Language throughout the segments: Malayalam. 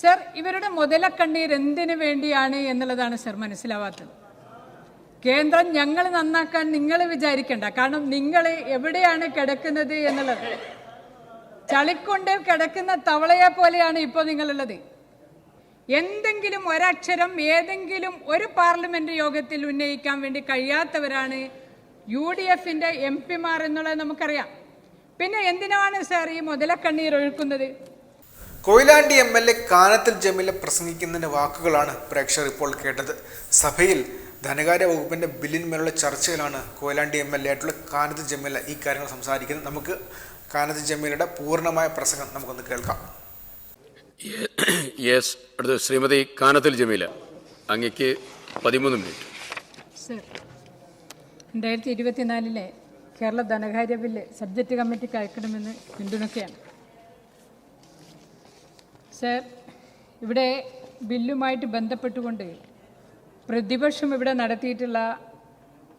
സർ ഇവരുടെ മുതലക്കണ്ണീർ എന്തിനു വേണ്ടിയാണ് എന്നുള്ളതാണ് സർ മനസ്സിലാവാത്തത്. കേന്ദ്രം ഞങ്ങൾ നന്നാക്കാൻ നിങ്ങൾ വിചാരിക്കണ്ട. കാരണം നിങ്ങൾ എവിടെയാണ് കിടക്കുന്നത് എന്നുള്ളത്. ചളിക്കൊണ്ട് കിടക്കുന്ന തവളയെ പോലെയാണ് ഇപ്പോൾ നിങ്ങളുള്ളത്. എന്തെങ്കിലും ഒരക്ഷരം ഏതെങ്കിലും ഒരു പാർലമെന്റ് യോഗത്തിൽ ഉന്നയിക്കാൻ വേണ്ടി കഴിയാത്തവരാണ് യു ഡി എഫിന്റെ എം പിമാർ എന്നുള്ളത് നമുക്കറിയാം. പിന്നെ എന്തിനാണ് സാർ ഈ മുതലക്കണ്ണീർ ഒഴുക്കുന്നത്? Koyilandy M L A Kanathil Jameela പ്രസംഗിക്കുന്നതിന്റെ വാക്കുകളാണ് പ്രേക്ഷകർ ഇപ്പോൾ കേട്ടത്. സഭയിൽ ധനകാര്യ വകുപ്പിന്റെ ബില്ലിന്മേലുള്ള ചർച്ചയിലാണ് കൊയിലാണ്ടി എം എൽ എ ആയിട്ടുള്ള കാനത്ത് ജമീല ഈ കാര്യങ്ങൾ സംസാരിക്കുന്നത്. നമുക്ക് കാനത്ത് ജമീലയുടെ പൂർണമായ പ്രസംഗം നമുക്കൊന്ന് കേൾക്കാം. യെസ് അടുത്ത ശ്രീമതി കാനത്തിൽ ജമീല അങ്ങക്ക് പതിമൂന്ന് മിനിറ്റ്. സർ രണ്ടായിരത്തി ഇരുപത്തിനാലിലെ കേരള ധനകാര്യ ബില്ല് സബ്ജക്റ്റ് കമ്മിറ്റിക്ക് അയക്കണമെന്ന് പിന്തുണയ്ക്കുകയാണ്. സർ ഇവിടെ ബില്ലുമായിട്ട് ബന്ധപ്പെട്ടുകൊണ്ട് പ്രതിപക്ഷം ഇവിടെ നടത്തിയിട്ടുള്ള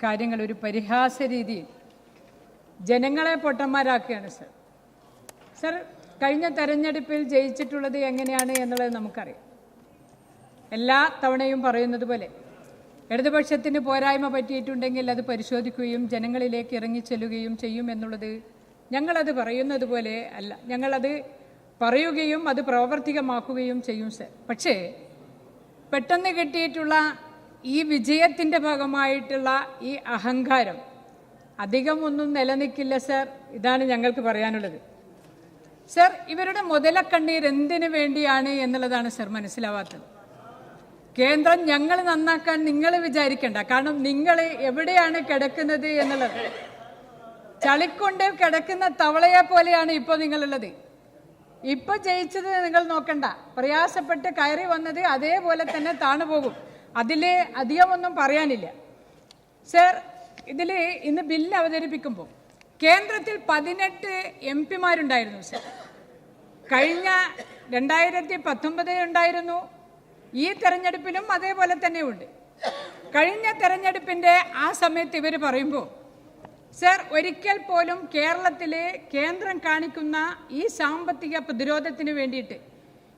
കാര്യങ്ങൾ ഒരു പരിഹാസ രീതിയിൽ ജനങ്ങളെ പൊട്ടന്മാരാക്കുകയാണ് സർ. സർ കഴിഞ്ഞ തെരഞ്ഞെടുപ്പിൽ ജയിച്ചിട്ടുള്ളത് എങ്ങനെയാണ് എന്നുള്ളത് നമുക്കറിയാം. എല്ലാ തവണയും പറയുന്നത് പോലെ ഇടതുപക്ഷത്തിന് പോരായ്മ പറ്റിയിട്ടുണ്ടെങ്കിൽ അത് പരിശോധിക്കുകയും ജനങ്ങളിലേക്ക് ഇറങ്ങിച്ചെല്ലുകയും ചെയ്യും എന്നുള്ളത് ഞങ്ങളത് പറയുന്നത് പോലെ അല്ല. ഞങ്ങളത് പറയുകയും അത് പ്രാവർത്തികമാക്കുകയും ചെയ്യും സർ. പക്ഷേ പെട്ടെന്ന് കിട്ടിയിട്ടുള്ള ഈ വിജയത്തിന്റെ ഭാഗമായിട്ടുള്ള ഈ അഹങ്കാരം അധികമൊന്നും നിലനിൽക്കില്ല സർ ഇതാണ് ഞങ്ങൾക്ക് പറയാനുള്ളത്. സർ ഇവരുടെ മുതലക്കണ്ണീർ എന്തിനു വേണ്ടിയാണ് എന്നുള്ളതാണ് സർ മനസ്സിലാവാത്തത്. കേന്ദ്രം ഞങ്ങൾ നന്നാക്കാൻ നിങ്ങൾ വിചാരിക്കണ്ട കാരണം നിങ്ങൾ എവിടെയാണ് കിടക്കുന്നത് എന്നുള്ളത്. ചളിക്കൊണ്ട് കിടക്കുന്ന തവളയെ പോലെയാണ് ഇപ്പോൾ നിങ്ങളുള്ളത്. ഇപ്പൊ ജയിച്ചത് നിങ്ങൾ നോക്കണ്ട. പ്രയാസപ്പെട്ട് കയറി വന്നത് അതേപോലെ തന്നെ താണു പോകും. അതിൽ അധികമൊന്നും പറയാനില്ല. സർ ഇതിൽ ഇന്ന് ബില്ല് അവതരിപ്പിക്കുമ്പോൾ കേന്ദ്രത്തിൽ പതിനെട്ട് എം പിമാരുണ്ടായിരുന്നു സർ. കഴിഞ്ഞ രണ്ടായിരത്തി പത്തൊമ്പത് ഉണ്ടായിരുന്നു. ഈ തെരഞ്ഞെടുപ്പിലും അതേപോലെ തന്നെ ഉണ്ട് കഴിഞ്ഞ തെരഞ്ഞെടുപ്പിന്റെ ആ സമയത്ത് ഇവർ പറയുമ്പോൾ സർ ഒരിക്കൽ പോലും കേരളത്തിലെ കേന്ദ്രം കാണിക്കുന്ന ഈ സാമ്പത്തിക പ്രതിരോധത്തിന് വേണ്ടിയിട്ട്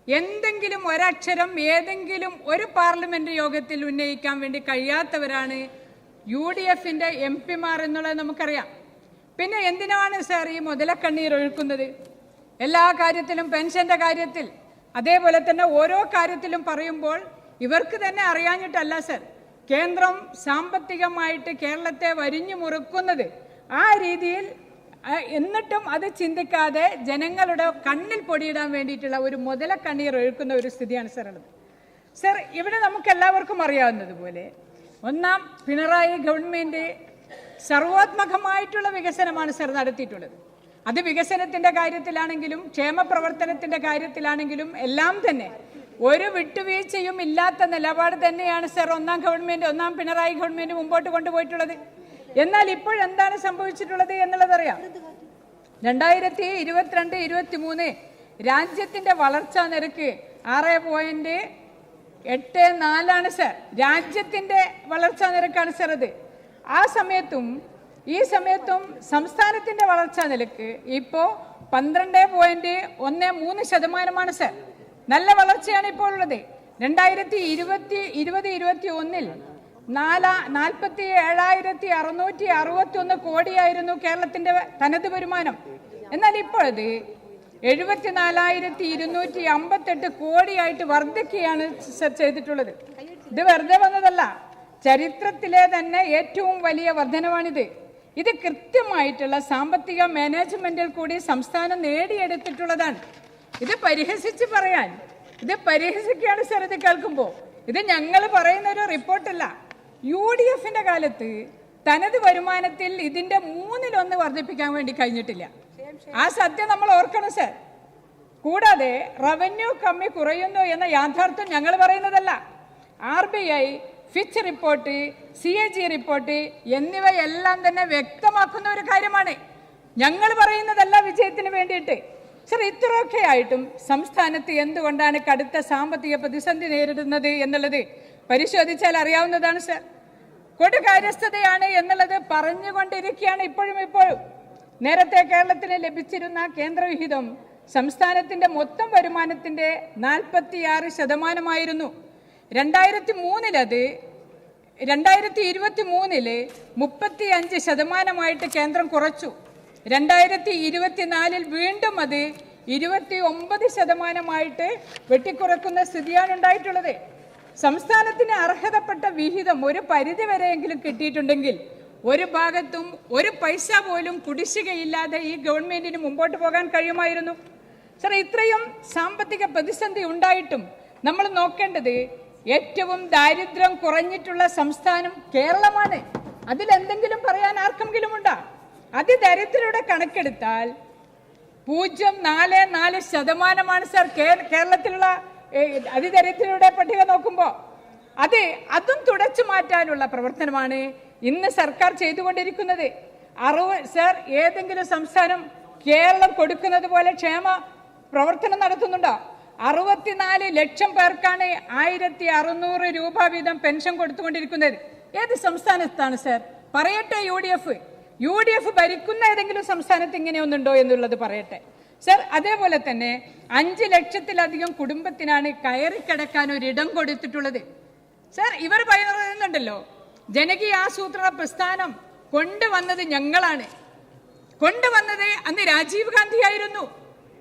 എന്തെങ്കിലും ഒരക്ഷരം ഏതെങ്കിലും ഒരു പാർലമെന്റ് യോഗത്തിൽ ഉന്നയിക്കാൻ വേണ്ടി കഴിയാത്തവരാണ് യു ഡി എഫിന്റെ എം പിമാർ എന്നുള്ളത് നമുക്കറിയാം. പിന്നെ എന്തിനാണ് സാർ ഈ മുതലക്കണ്ണീർ ഒഴുക്കുന്നത്? എല്ലാ കാര്യത്തിലും പെൻഷന്റെ കാര്യത്തിൽ അതേപോലെ തന്നെ ഓരോ കാര്യത്തിലും പറയുമ്പോൾ ഇവർക്ക് തന്നെ അറിയാഞ്ഞിട്ടല്ല സർ. കേന്ദ്രം സാമ്പത്തികമായിട്ട് കേരളത്തെ വരിഞ്ഞു മുറുക്കുന്നത്. ആ രീതിയിൽ എന്നിട്ടും അത് ചിന്തിക്കാതെ ജനങ്ങളുടെ കണ്ണിൽ പൊടിയിടാൻ വേണ്ടിയിട്ടുള്ള ഒരു മുതല കണ്ണീർ ഒഴുക്കുന്ന ഒരു സ്ഥിതിയാണ് സർ ഉള്ളത്. സർ ഇവിടെ നമുക്ക് എല്ലാവർക്കും അറിയാവുന്നതുപോലെ ഒന്നാം പിണറായി ഗവൺമെന്റ് സർവോത്മകമായിട്ടുള്ള വികസനമാണ് സർ നടത്തിയിട്ടുള്ളത്. അത് വികസനത്തിന്റെ കാര്യത്തിലാണെങ്കിലും ക്ഷേമ പ്രവർത്തനത്തിന്റെ കാര്യത്തിലാണെങ്കിലും എല്ലാം തന്നെ ഒരു വിട്ടുവീഴ്ചയും ഇല്ലാത്ത നിലപാട് തന്നെയാണ് സർ ഒന്നാം ഗവൺമെന്റ് ഒന്നാം പിണറായി ഗവൺമെന്റ് മുമ്പോട്ട് കൊണ്ടുപോയിട്ടുള്ളത്. എന്നാൽ ഇപ്പോൾ എന്താണ് സംഭവിച്ചിട്ടുള്ളത് എന്നുള്ളത് അറിയാം. രണ്ടായിരത്തി ഇരുപത്തിരണ്ട് ഇരുപത്തി മൂന്ന് രാജ്യത്തിന്റെ വളർച്ചാ നിരക്ക് ആറ് പോയിന്റ് എട്ട് നാലാണ് സർ. രാജ്യത്തിന്റെ വളർച്ചാ നിരക്കാണ് സർ അത്. ആ സമയത്തും ഈ സമയത്തും സംസ്ഥാനത്തിന്റെ വളർച്ചാ നിരക്ക് ഇപ്പോ പന്ത്രണ്ട് പോയിന്റ് ഒന്ന് മൂന്ന് ശതമാനമാണ് സർ. നല്ല വളർച്ചയാണ് ഇപ്പോൾ ഉള്ളത്. രണ്ടായിരത്തി ഇരുപത്തി ഇരുപത് ഇരുപത്തി ഒന്നിൽ നാലാ നാൽപ്പത്തി ഏഴായിരത്തി അറുന്നൂറ്റി അറുപത്തി കോടിയായിരുന്നു കേരളത്തിന്റെ തനത് വരുമാനം. എന്നാൽ ഇപ്പോഴത് എഴുപത്തിനാലായിരത്തി ഇരുന്നൂറ്റി അമ്പത്തെട്ട് കോടിയായിട്ട് വർദ്ധിക്കുകയാണ് ചെയ്തിട്ടുള്ളത്. ഇത് വെറുതെ വന്നതല്ല ചരിത്രത്തിലെ തന്നെ ഏറ്റവും വലിയ വർധനമാണിത് ഇത് കൃത്യമായിട്ടുള്ള സാമ്പത്തിക മാനേജ്മെന്റിൽ കൂടി സംസ്ഥാനം നേടിയെടുത്തിട്ടുള്ളതാണ്. ഇത് പരിഹസിച്ച് പറയാൻ ഇത് പരിഹസിക്കുകയാണ് സർ ഇത് കേൾക്കുമ്പോൾ. ഇത് ഞങ്ങൾ പറയുന്ന ഒരു റിപ്പോർട്ടല്ല. യു ഡി എഫിന്റെ കാലത്ത് തനത് വരുമാനത്തിൽ ഇതിന്റെ മൂന്നിലൊന്ന് വർദ്ധിപ്പിക്കാൻ വേണ്ടി കഴിഞ്ഞിട്ടില്ല. ആ സത്യം നമ്മൾ ഓർക്കണം സർ. കൂടാതെ റവന്യൂ കമ്മി കുറയുന്നു എന്ന യാഥാർത്ഥ്യം ഞങ്ങൾ പറയുന്നതല്ല. R B I Fitch report C A G report എന്നിവയെല്ലാം തന്നെ വ്യക്തമാക്കുന്ന ഒരു കാര്യമാണ്. ഞങ്ങൾ പറയുന്നതല്ല വിജയത്തിന് വേണ്ടിയിട്ട്. സർ ഇത്രയൊക്കെ ആയിട്ടും സംസ്ഥാനത്ത് എന്തുകൊണ്ടാണ് കടുത്ത സാമ്പത്തിക പ്രതിസന്ധി നേരിടുന്നത് എന്നുള്ളത് പരിശോധിച്ചാൽ അറിയാവുന്നതാണ് സർ. കൊടുകാര്യസ്ഥതയാണ് എന്നുള്ളത് പറഞ്ഞുകൊണ്ടിരിക്കുകയാണ് ഇപ്പോഴും ഇപ്പോഴും. നേരത്തെ കേരളത്തിന് ലഭിച്ചിരുന്ന കേന്ദ്രവിഹിതം സംസ്ഥാനത്തിന്റെ മൊത്തം വരുമാനത്തിന്റെ നാൽപ്പത്തിയാറ് ശതമാനമായിരുന്നു. രണ്ടായിരത്തി മൂന്നിലത് രണ്ടായിരത്തി ഇരുപത്തി മൂന്നിൽ മുപ്പത്തി അഞ്ച് ശതമാനമായിട്ട് കേന്ദ്രം കുറച്ചു. രണ്ടായിരത്തി ഇരുപത്തിനാലിൽ വീണ്ടും അത് ഇരുപത്തി ഒമ്പത് ശതമാനമായിട്ട് വെട്ടിക്കുറക്കുന്ന സ്ഥിതിയാണ് ഉണ്ടായിട്ടുള്ളത്. സംസ്ഥാനത്തിന് അർഹതപ്പെട്ട വിഹിതം ഒരു പരിധി വരെയെങ്കിലും കിട്ടിയിട്ടുണ്ടെങ്കിൽ ഒരു ഭാഗത്തും ഒരു പൈസ പോലും കുടിശ്ശികയില്ലാതെ ഈ ഗവൺമെന്റിന് മുമ്പോട്ട് പോകാൻ കഴിയുമായിരുന്നു. സർ ഇത്രയും സാമ്പത്തിക പ്രതിസന്ധി ഉണ്ടായിട്ടും നമ്മൾ നോക്കേണ്ടത് ഏറ്റവും ദാരിദ്ര്യം കുറഞ്ഞിട്ടുള്ള സംസ്ഥാനം കേരളമാണ്. അതിൽ എന്തെങ്കിലും പറയാൻ ആർക്കെങ്കിലും ഉണ്ടോ? അതിദരിദ്രരുടെ കണക്കെടുത്താൽ പൂജ്യം നാല് നാല് ശതമാനമാണ് സർ കേരളത്തിലുള്ള അതിദരിദ്രരുടെ പട്ടിക നോക്കുമ്പോൾ അത് അതും തുടച്ചു മാറ്റാനുള്ള പ്രവർത്തനമാണ് ഇന്ന് സർക്കാർ ചെയ്തുകൊണ്ടിരിക്കുന്നത്. അറുപ സർ ഏതെങ്കിലും സംസ്ഥാനം കേരളം കൊടുക്കുന്നത് പോലെ ക്ഷേമ പ്രവർത്തനം നടത്തുന്നുണ്ടോ? അറുപത്തിനാല് ലക്ഷം പേർക്കാണ് ആയിരത്തി അറുന്നൂറ് രൂപ വീതം പെൻഷൻ കൊടുത്തുകൊണ്ടിരിക്കുന്നത്. ഏത് സംസ്ഥാനത്താണ് സർ? പറയട്ടെ U D F. U D F ഭരിക്കുന്ന ഏതെങ്കിലും സംസ്ഥാനത്ത് ഇങ്ങനെയൊന്നുണ്ടോ എന്നുള്ളത് പറയട്ടെ. സർ അതേപോലെ തന്നെ അഞ്ച് ലക്ഷത്തിലധികം കുടുംബത്തിനാണ് കയറി കിടക്കാൻ ഒരിടം കൊടുത്തിട്ടുള്ളത്. സർ ഇവർ പറയുന്നുണ്ടല്ലോ ജനകീയ ആസൂത്രണ പ്രസ്ഥാനം കൊണ്ടുവന്നത് ഞങ്ങളാണ്. കൊണ്ടുവന്നത് അന്ന് രാജീവ് ഗാന്ധി ആയിരുന്നു.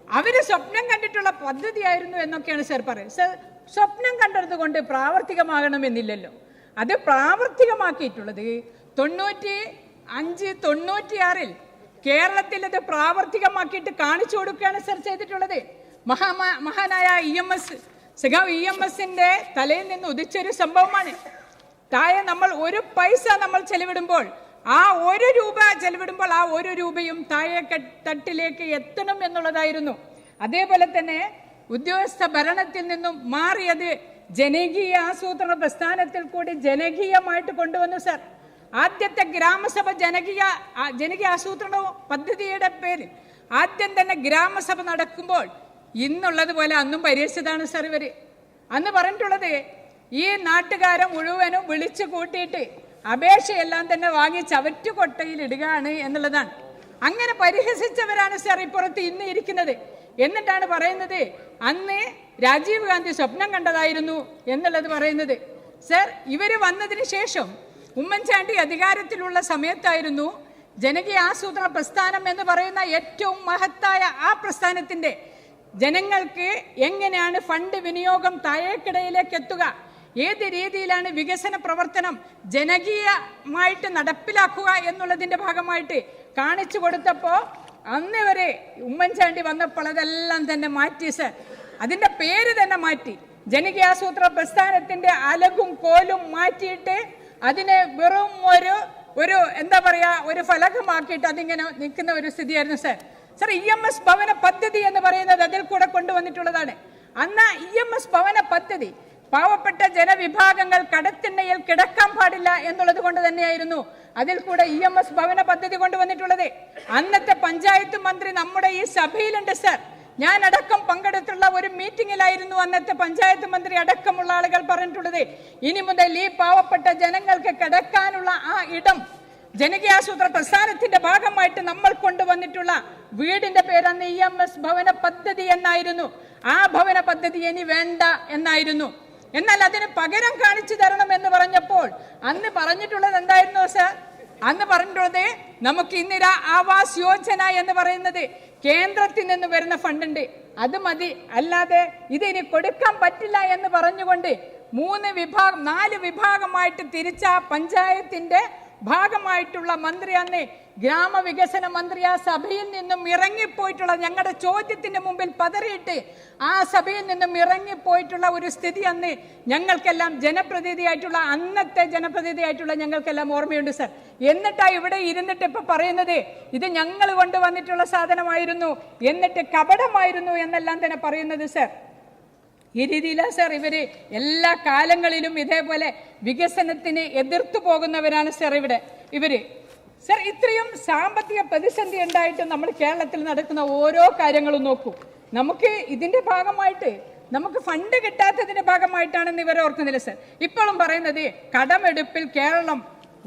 അവർ സ്വപ്നം കണ്ടിട്ടുള്ള പദ്ധതിയായിരുന്നു എന്നൊക്കെയാണ് സർ പറയുന്നത്. സർ സ്വപ്നം കണ്ടത് കൊണ്ട് പ്രാവർത്തികമാകണമെന്നില്ലല്ലോ. അത് പ്രാവർത്തികമാക്കിയിട്ടുള്ളത് തൊണ്ണൂറ്റി അഞ്ച് തൊണ്ണൂറ്റിയാറിൽ കേരളത്തിൽ അത് പ്രാവർത്തികമാക്കിയിട്ട് കാണിച്ചു കൊടുക്കുകയാണ് സർ ചെയ്തിട്ടുള്ളത്. മഹാ മഹാനായ ഇ എം എസ് സഖാവ് ഇ എം എസിന്റെ തലയിൽ നിന്ന് ഉദിച്ചൊരു സംഭവമാണ്. താഴെ നമ്മൾ ഒരു പൈസ നമ്മൾ ചെലവിടുമ്പോൾ ആ ഒരു രൂപ ചെലവിടുമ്പോൾ ആ ഒരു രൂപയും താഴെ തട്ടിലേക്ക് എത്തണം എന്നുള്ളതായിരുന്നു. അതേപോലെ തന്നെ ഉദ്യോഗസ്ഥ ഭരണത്തിൽ നിന്നും മാറിയത് ജനകീയ ആസൂത്രണ പ്രസ്ഥാനത്തിൽ കൂടി ജനകീയമായിട്ട് കൊണ്ടുവന്നു സർ. ആദ്യത്തെ ഗ്രാമസഭ ജനകീയ ജനകീയ ആസൂത്രണ പദ്ധതിയുടെ പേരിൽ ആദ്യം തന്നെ ഗ്രാമസഭ നടക്കുമ്പോൾ ഇന്നുള്ളത് പോലെ അന്നും പരിഹരിച്ചതാണ് സർ ഇവർ. അന്ന് പറഞ്ഞിട്ടുള്ളത് ഈ നാട്ടുകാരെ മുഴുവനും വിളിച്ചു കൂട്ടിയിട്ട് അപേക്ഷയെല്ലാം തന്നെ വാങ്ങി ചവറ്റുകൊട്ടയിൽ ഇടുകയാണ് എന്നുള്ളതാണ്. അങ്ങനെ പരിഹസിച്ചവരാണ് സർ ഇപ്പുറത്ത് ഇന്ന് ഇരിക്കുന്നത്. എന്നിട്ടാണ് പറയുന്നത് അന്ന് രാജീവ് ഗാന്ധി സ്വപ്നം കണ്ടതായിരുന്നു എന്നുള്ളത് പറയുന്നത്. സർ ഇവർ വന്നതിന് ശേഷം ഉമ്മൻചാണ്ടി അധികാരത്തിലുള്ള സമയത്തായിരുന്നു ജനകീയ ആസൂത്രണ പ്രസ്ഥാനം എന്ന് പറയുന്ന ഏറ്റവും മഹത്തായ ആ പ്രസ്ഥാനത്തിന്റെ ജനങ്ങൾക്ക് എങ്ങനെയാണ് ഫണ്ട് വിനിയോഗം താഴേക്കിടയിലേക്ക് എത്തുക? ഏത് രീതിയിലാണ് വികസന പ്രവർത്തനം ജനകീയമായിട്ട് നടപ്പിലാക്കുക എന്നുള്ളതിന്റെ ഭാഗമായിട്ട് കാണിച്ചു കൊടുത്തപ്പോൾ അന്ന് വരെ ഉമ്മൻചാണ്ടി വന്നപ്പോൾ അതെല്ലാം തന്നെ മാറ്റി സർ. അതിന്റെ പേര് തന്നെ മാറ്റി. ജനകീയാസൂത്ര പ്രസ്ഥാനത്തിന്റെ അലകും കോലും മാറ്റിയിട്ട് അതിനെ വെറും ഒരു ഒരു എന്താ പറയാ ഒരു ഫലകമാക്കിയിട്ട് അതിങ്ങനെ നിൽക്കുന്ന ഒരു സ്ഥിതിയായിരുന്നു sir. Sir E M S ഭവന പദ്ധതി എന്ന് പറയുന്നത് അതിൽ കൂടെ കൊണ്ടുവന്നിട്ടുള്ളതാണ്. അന്ന് ഇ എം എസ് ഭവന പദ്ധതി പാവപ്പെട്ട ജനവിഭാഗങ്ങൾ കടത്തിണ്ണയിൽ കിടക്കാൻ പാടില്ല എന്നുള്ളത് കൊണ്ട് തന്നെയായിരുന്നു അതിൽ കൂടെ ഇ എം എസ് ഭവന പദ്ധതി കൊണ്ടുവന്നിട്ടുള്ളത്. അന്നത്തെ പഞ്ചായത്ത് മന്ത്രി നമ്മുടെ ഈ സഭയിലുണ്ട് സർ. ഞാൻ അടക്കം പങ്കെടുത്തുള്ള ഒരു മീറ്റിംഗിലായിരുന്നു അന്നത്തെ പഞ്ചായത്ത് മന്ത്രി അടക്കമുള്ള ആളുകൾ പറഞ്ഞിട്ടുള്ളത്. ഇനി മുതൽ ഈ പാവപ്പെട്ട ജനങ്ങൾക്ക് കിടക്കാനുള്ള ആ ഇടം ജനകീയാസൂത്ര പ്രസ്ഥാനത്തിന്റെ ഭാഗമായിട്ട് നമ്മൾ കൊണ്ടുവന്നിട്ടുള്ള വീടിന്റെ പേര് അന്ന് ഇ എം എസ് ഭവന പദ്ധതി എന്നായിരുന്നു. ആ ഭവന പദ്ധതി ഇനി വേണ്ട എന്നായിരുന്നു. എന്നാൽ അതിന് പകരം കാണിച്ചു തരണം എന്ന് പറഞ്ഞപ്പോൾ അന്ന് പറഞ്ഞിട്ടുള്ളത് എന്തായിരുന്നു സർ? അന്ന് പറഞ്ഞിട്ടുള്ളത് നമുക്ക് ഇന്ദിര ആവാസ് യോജന എന്ന് പറയുന്നത് കേന്ദ്രത്തിൽ നിന്ന് വരുന്ന ഫണ്ടുണ്ട്. അത് മതി. അല്ലാതെ ഇതിന് കൊടുക്കാൻ പറ്റില്ല എന്ന് പറഞ്ഞുകൊണ്ട് മൂന്ന് വിഭാഗം നാല് വിഭാഗമായിട്ട് തിരിച്ച പഞ്ചായത്തിന്റെ ഭാഗമായിട്ടുള്ള മന്ത്രി അന്ന് ഗ്രാമവികസന മന്ത്രി ആ സഭയിൽ നിന്നും ഇറങ്ങിപ്പോയിട്ടുള്ള ഞങ്ങളുടെ ചോദ്യത്തിന്റെ മുമ്പിൽ പതറിയിട്ട് ആ സഭയിൽ നിന്നും ഇറങ്ങിപ്പോയിട്ടുള്ള ഒരു സ്ഥിതി അന്ന് ഞങ്ങൾക്കെല്ലാം ജനപ്രതിനിധിയായിട്ടുള്ള അന്നത്തെ ജനപ്രതിനിധിയായിട്ടുള്ള ഞങ്ങൾക്കെല്ലാം ഓർമ്മയുണ്ട് സർ. എന്നിട്ടാ ഇവിടെ ഇരുന്നിട്ട് ഇപ്പൊ പറയുന്നത് ഇത് ഞങ്ങൾ കൊണ്ടുവന്നിട്ടുള്ള സാധനമായിരുന്നു എന്നിട്ട് കപടമായിരുന്നു എന്നെല്ലാം തന്നെ പറയുന്നത് സർ. ഈ രീതിയിലാണ് സർ ഇവർ എല്ലാ കാലങ്ങളിലും ഇതേപോലെ വികസനത്തിന് എതിർത്തു പോകുന്നവരാണ് സർ ഇവിടെ ഇവർ. സാർ ഇത്രയും സാമ്പത്തിക പ്രതിസന്ധി ഉണ്ടായിട്ട് നമ്മൾ കേരളത്തിൽ നടക്കുന്ന ഓരോ കാര്യങ്ങളും നോക്കൂ. നമുക്ക് ഇതിന്റെ ഭാഗമായിട്ട് നമുക്ക് ഫണ്ട് കിട്ടാത്തതിന്റെ ഭാഗമായിട്ടാണെന്ന് ഇവരെ ഓർക്കുന്നില്ല സർ. ഇപ്പോഴും പറയുന്നത് കടമെടുപ്പിൽ കേരളം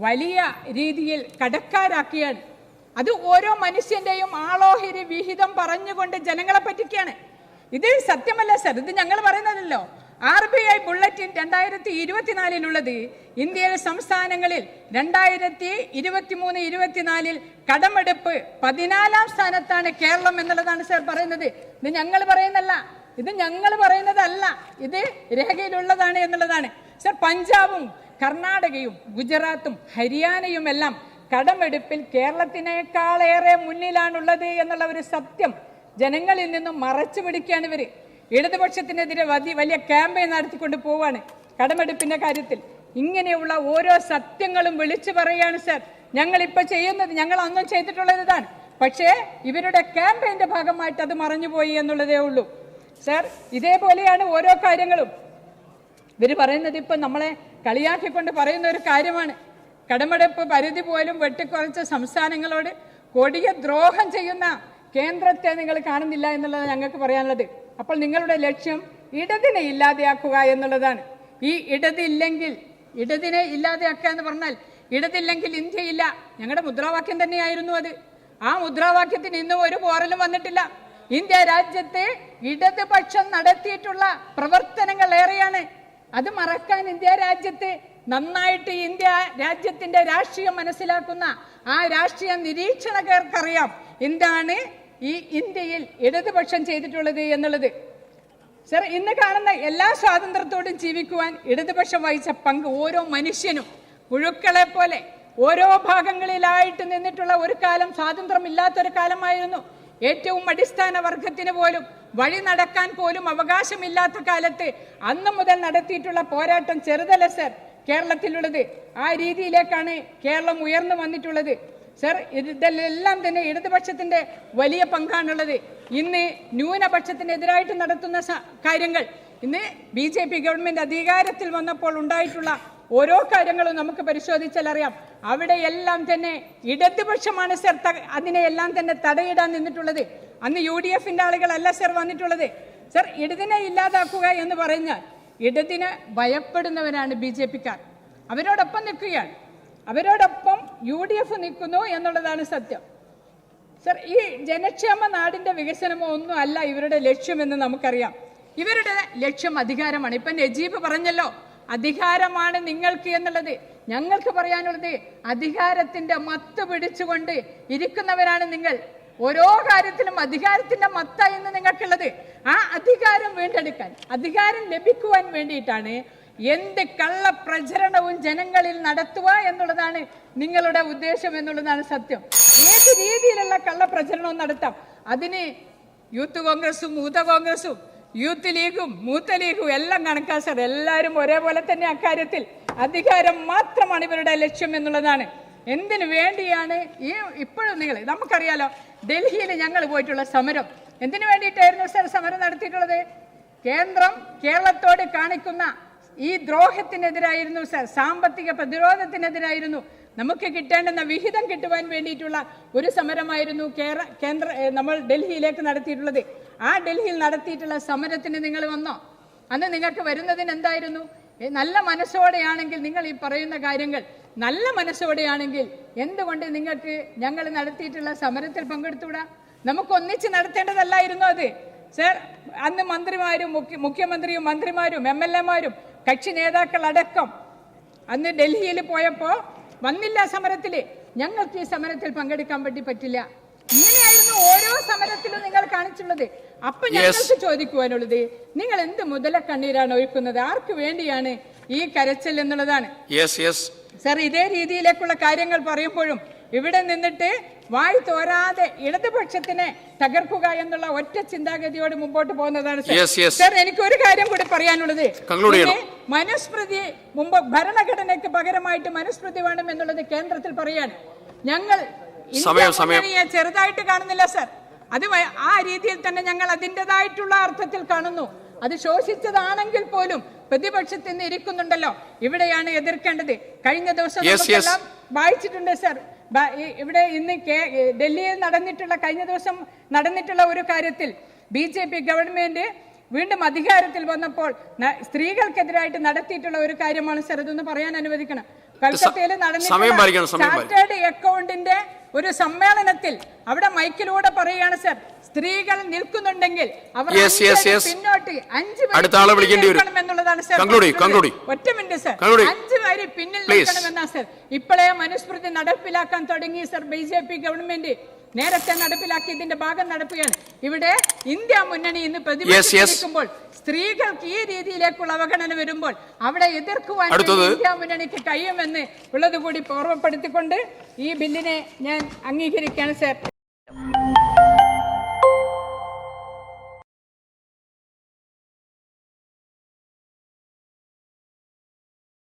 വലിയ രീതിയിൽ കടക്കാരാക്കിയാണ്. അത് ഓരോ മനുഷ്യന്റെയും ആളോഹരി വിഹിതം പറഞ്ഞുകൊണ്ട് ജനങ്ങളെ പറ്റിക്കുകയാണ് ഇത് സത്യമല്ല സർ ഇത് ഞങ്ങൾ പറയുന്നതല്ലോ. ആർ ബി ഐ ബുള്ളറ്റിൻ രണ്ടായിരത്തി ഇരുപത്തിനാലിലുള്ളത് ഇന്ത്യയിലെ സംസ്ഥാനങ്ങളിൽ രണ്ടായിരത്തി ഇരുപത്തിമൂന്ന് ഇരുപത്തിനാലിൽ കടമെടുപ്പ് പതിനാലാം സ്ഥാനത്താണ് കേരളം എന്നുള്ളതാണ് സാർ പറയുന്നത്. ഇത് ഞങ്ങൾ പറയുന്നല്ല ഇത് ഞങ്ങൾ പറയുന്നതല്ല. ഇത് രേഖയിലുള്ളതാണ് എന്നുള്ളതാണ്. സർ പഞ്ചാബും കർണാടകയും ഗുജറാത്തും ഹരിയാനയും എല്ലാം കടമെടുപ്പിൽ കേരളത്തിനേക്കാളേറെ മുന്നിലാണുള്ളത് എന്നുള്ള ഒരു സത്യം ജനങ്ങളിൽ നിന്നും മറച്ചു പിടിക്കുകയാണ് ഇവർ. ഇടതുപക്ഷത്തിനെതിരെ വലിയ ക്യാമ്പയിൻ നടത്തിക്കൊണ്ട് പോവാണ്. കടമെടുപ്പിന്റെ കാര്യത്തിൽ. ഇങ്ങനെയുള്ള ഓരോ സത്യങ്ങളും വിളിച്ചു പറയാണ് സർ. ഞങ്ങൾ ഇപ്പൊ ചെയ്യുന്നത് ഞങ്ങൾ അന്നും ചെയ്തിട്ടുള്ളത് ഇതാണ്. പക്ഷേ ഇവരുടെ ക്യാമ്പയിന്റെ ഭാഗമായിട്ട് അത് മറഞ്ഞുപോയി എന്നുള്ളതേ ഉള്ളൂ. സർ ഇതേപോലെയാണ് ഓരോ കാര്യങ്ങളും. ഇവർ പറയുന്നത് ഇപ്പം നമ്മളെ കളിയാക്കിക്കൊണ്ട് പറയുന്ന ഒരു കാര്യമാണ്. കടമെടുപ്പ് പരിധി പോലും വെട്ടിക്കുറച്ച സംസ്ഥാനങ്ങളോട് കൊടിയ ദ്രോഹം ചെയ്യുന്ന കേന്ദ്രത്തെ നിങ്ങൾ കാണുന്നില്ല എന്നുള്ളത് ഞങ്ങൾക്ക് പറയാനുള്ളത്. അപ്പോൾ നിങ്ങളുടെ ലക്ഷ്യം ഇടതിനെ ഇല്ലാതെയാക്കുക എന്നുള്ളതാണ്. ഈ ഇടതില്ലെങ്കിൽ ഇടതിനെ ഇല്ലാതെയാക്കുക എന്ന് പറഞ്ഞാൽ ഇടതില്ലെങ്കിൽ ഇന്ത്യയില്ല. ഞങ്ങളുടെ മുദ്രാവാക്യം തന്നെയായിരുന്നു അത്. ആ മുദ്രാവാക്യത്തിന് ഇന്നും ഒരു പോറലും വന്നിട്ടില്ല. ഇന്ത്യ രാജ്യത്തെ ഇടതുപക്ഷം നടത്തിയിട്ടുള്ള പ്രവർത്തനങ്ങൾ ഏറെയാണ്. അത് മറക്കാൻ ഇന്ത്യ രാജ്യത്തെ നന്നായിട്ട് ഇന്ത്യ രാജ്യത്തിന്റെ രാഷ്ട്രീയം മനസ്സിലാക്കുന്ന ആ രാഷ്ട്രീയ നിരീക്ഷണകർക്കറിയാം. എന്താണ് ഈ ഇന്ത്യയിൽ ഇടതുപക്ഷം ചെയ്തിട്ടുള്ളത് എന്നുള്ളത്. സർ ഇന്ന് കാണുന്ന എല്ലാ സ്വാതന്ത്ര്യത്തോടും ജീവിക്കുവാൻ ഇടതുപക്ഷം വഹിച്ച പങ്ക് ഓരോ മനുഷ്യനും പുഴുക്കളെ പോലെ ഓരോ ഭാഗങ്ങളിലായിട്ട് നിന്നിട്ടുള്ള ഒരു കാലം സ്വാതന്ത്ര്യമില്ലാത്തൊരു കാലമായിരുന്നു. ഏറ്റവും അടിസ്ഥാന വർഗത്തിന് പോലും വഴി നടക്കാൻ പോലും അവകാശമില്ലാത്ത കാലത്ത് അന്ന് മുതൽ നടത്തിയിട്ടുള്ള പോരാട്ടം ചെറുതല്ല സർ. കേരളത്തിലുള്ളത് ആ രീതിയിലേക്കാണ് കേരളം ഉയർന്നു വന്നിട്ടുള്ളത്. സർ ഇതിലെല്ലാം തന്നെ ഇടതുപക്ഷത്തിന്റെ വലിയ പങ്കാണുള്ളത്. ഇന്ന് ന്യൂനപക്ഷത്തിനെതിരായിട്ട് നടത്തുന്ന കാര്യങ്ങൾ. ഇന്ന് ബി ജെ പി ഗവൺമെന്റ് അധികാരത്തിൽ വന്നപ്പോൾ ഉണ്ടായിട്ടുള്ള ഓരോ കാര്യങ്ങളും നമുക്ക് പരിശോധിച്ചാൽ അറിയാം. അവിടെയെല്ലാം തന്നെ ഇടതുപക്ഷമാണ് സർ അതിനെയെല്ലാം തന്നെ തടയിടാൻ നിന്നിട്ടുള്ളത്. അന്ന് യു ഡി എഫിന്റെ ആളുകളല്ല സർ വന്നിട്ടുള്ളത്. സർ ഇടതിനെ ഇല്ലാതാക്കുക എന്ന് പറഞ്ഞാൽ ഇടതിന് ഭയപ്പെടുന്നവരാണ് ബി ജെ പിക്കാർ. അവരോടൊപ്പം നിൽക്കുകയാണ്. അവരോടൊപ്പം യു ഡി എഫ് നിൽക്കുന്നു എന്നുള്ളതാണ് സത്യം. സർ ഈ ജനക്ഷേമ നാടിന്റെ വികസനമോ ഒന്നും അല്ല ഇവരുടെ ലക്ഷ്യമെന്ന് നമുക്കറിയാം. ഇവരുടെ ലക്ഷ്യം അധികാരമാണ്. ഇപ്പൊ നജീബ് പറഞ്ഞല്ലോ അധികാരമാണ് നിങ്ങൾക്ക് എന്നുള്ളത്. ഞങ്ങൾക്ക് പറയാനുള്ളത് അധികാരത്തിന്റെ മത്ത് പിടിച്ചുകൊണ്ട് ഇരിക്കുന്നവരാണ് നിങ്ങൾ. ഓരോ കാര്യത്തിലും അധികാരത്തിന്റെ മത്ത എന്ന് നിങ്ങൾക്കുള്ളത്. ആ അധികാരം വീണ്ടെടുക്കാൻ അധികാരം ലഭിക്കുവാൻ വേണ്ടിയിട്ടാണ് എന്ത് കള്ള പ്രചരണവും ജനങ്ങളിൽ നടത്തുക എന്നുള്ളതാണ് നിങ്ങളുടെ ഉദ്ദേശം എന്നുള്ളതാണ് സത്യം. ഏത് രീതിയിലുള്ള കള്ള കള്ളപ്രചരണവും നടത്താം. അതിന് യൂത്ത് കോൺഗ്രസും മൂത്ത കോൺഗ്രസും യൂത്ത് ലീഗും മൂത്ത ലീഗും എല്ലാം കണക്കാ സർ. എല്ലാവരും ഒരേപോലെ തന്നെ അക്കാര്യത്തിൽ അധികാരം മാത്രമാണ് ഇവരുടെ ലക്ഷ്യം എന്നുള്ളതാണ്. എന്തിനു വേണ്ടിയാണ് ഈ ഇപ്പോഴും നിങ്ങൾ നമുക്കറിയാലോ ഡൽഹിയിൽ ഞങ്ങൾ പോയിട്ടുള്ള സമരം. എന്തിനു വേണ്ടിയിട്ടായിരുന്നു സർ സമരം നടത്തിയിട്ടുള്ളത്? കേന്ദ്രം കേരളത്തോട് കാണിക്കുന്ന ഈ ദ്രോഹത്തിനെതിരായിരുന്നു സാമ്പത്തിക പ്രതിരോധത്തിനെതിരായിരുന്നു നമുക്ക് കിട്ടേണ്ടുന്ന വിഹിതം കിട്ടുവാൻ വേണ്ടിയിട്ടുള്ള ഒരു സമരമായിരുന്നു കേര കേന്ദ്ര നമ്മൾ ഡൽഹിയിലേക്ക് നടത്തിയിട്ടുള്ളത്. ആ ഡൽഹിയിൽ നടത്തിയിട്ടുള്ള സമരത്തിന് നിങ്ങൾ വന്നോ? അന്ന് നിങ്ങൾക്ക് വരുന്നതിന് എന്തായിരുന്നു? നല്ല മനസ്സോടെയാണെങ്കിൽ നിങ്ങൾ ഈ പറയുന്ന കാര്യങ്ങൾ നല്ല മനസ്സോടെയാണെങ്കിൽ എന്തുകൊണ്ട് നിങ്ങൾക്ക് ഞങ്ങൾ നടത്തിയിട്ടുള്ള സമരത്തിൽ പങ്കെടുത്തുകൂടാ നമുക്ക് ഒന്നിച്ച് നടത്തേണ്ടതല്ലായിരുന്നു അത്. സർ അന്ന് മന്ത്രിമാരും മുഖ്യമന്ത്രിയും മന്ത്രിമാരും എം എൽ എമാരും കക്ഷി നേതാക്കൾ അടക്കം അന്ന് ഡൽഹിയിൽ പോയപ്പോ വന്നില്ല സമരത്തിൽ ഞങ്ങൾക്ക് ഈ സമരത്തിൽ പങ്കെടുക്കാൻ വേണ്ടി പറ്റില്ല. ഇങ്ങനെയായിരുന്നു ഓരോ സമരത്തിലും നിങ്ങൾ കാണിച്ചുള്ളത്. അപ്പൊ ഞങ്ങൾക്ക് ചോദിക്കുവാനുള്ളത് നിങ്ങൾ എന്ത് മുതല കണ്ണീരാണ് ഒഴുക്കുന്നത് ആർക്ക് വേണ്ടിയാണ് ഈ കരച്ചൽ എന്നുള്ളതാണ്? യെസ് യെസ് സർ ഇതേ രീതിയിലേക്കുള്ള കാര്യങ്ങൾ പറയുമ്പോഴും ഇവിടെ നിന്നിട്ട് വായി തോരാതെ ഇടതുപക്ഷത്തിനെ തകർക്കുക എന്നുള്ള ഒറ്റ ചിന്താഗതിയോട് മുമ്പോട്ട് പോകുന്നതാണ് സർ. എനിക്ക് ഒരു കാര്യം കൂടി പറയാനുള്ളത്. മനുസ്മൃതി മുമ്പ് ഭരണഘടനയ്ക്ക് പകരമായിട്ട് മനുസ്മൃതി വേണം എന്നുള്ളത് കേന്ദ്രത്തിൽ പറയാണ് ഞങ്ങൾ. ചെറുതായിട്ട് കാണുന്നില്ല സർ അത് ആ രീതിയിൽ തന്നെ ഞങ്ങൾ അതിന്റെതായിട്ടുള്ള അർത്ഥത്തിൽ കാണുന്നു അത് ശോഷിച്ചതാണെങ്കിൽ പോലും പ്രതിപക്ഷത്തിൽ നിന്ന് ഇരിക്കുന്നുണ്ടല്ലോ. ഇവിടെയാണ് എതിർക്കേണ്ടത്. കഴിഞ്ഞ ദിവസം. നമുക്കെല്ലാം വായിച്ചിട്ടുണ്ട് സർ ഇവിടെ ഇന്ന് ഡൽഹിയിൽ നടന്നിട്ടുള്ള കഴിഞ്ഞ ദിവസം നടന്നിട്ടുള്ള ഒരു കാര്യത്തിൽ ബി ജെ പി ഗവൺമെന്റ് വീണ്ടും അധികാരത്തിൽ വന്നപ്പോൾ സ്ത്രീകൾക്കെതിരായിട്ട് നടത്തിയിട്ടുള്ള ഒരു കാര്യമാണ് സർ ഇതൊന്ന് പറയാൻ അനുവദിക്കണം. കൽക്കത്തയിൽ. ചാർട്ടേഡ് അക്കൗണ്ടിന്റെ ഒരു സമ്മേളനത്തിൽ അവിടെ മൈക്കിലൂടെ പറയുകയാണ് സർ സ്ത്രീകൾ നിൽക്കുന്നുണ്ടെങ്കിൽ അവർ. പിന്നോട്ട് അഞ്ച് അടുത്ത ആളെ വിളിക്കേണ്ടി വരും. ഒറ്റ മിനിറ്റ് സർ. അഞ്ച് വരി പിന്നിൽ. നിൽക്കണമെന്നാ സർ ഇപ്പോഴേ മനുസ്മൃതി നടപ്പിലാക്കാൻ തുടങ്ങി sir B J P government നേരത്തെ നടപ്പിലാക്കിയതിന്റെ ഭാഗം നടക്കുകയാണ് ഇവിടെ ഇന്ത്യ മുന്നണി ഇന്ന് പ്രതിപക്ഷിക്കുമ്പോൾ സ്ത്രീകൾക്ക് ഈ രീതിയിലേക്കുള്ള അവഗണന വരുമ്പോൾ അവിടെ എതിർക്കുവാൻ ഇന്ത്യ മുന്നണിക്ക് കഴിയുമെന്ന് ഉള്ളത് കൂടി ഓർമ്മപ്പെടുത്തിക്കൊണ്ട് ഈ ബില്ലിനെ ഞാൻ അംഗീകരിക്കുകയാണ് സർ.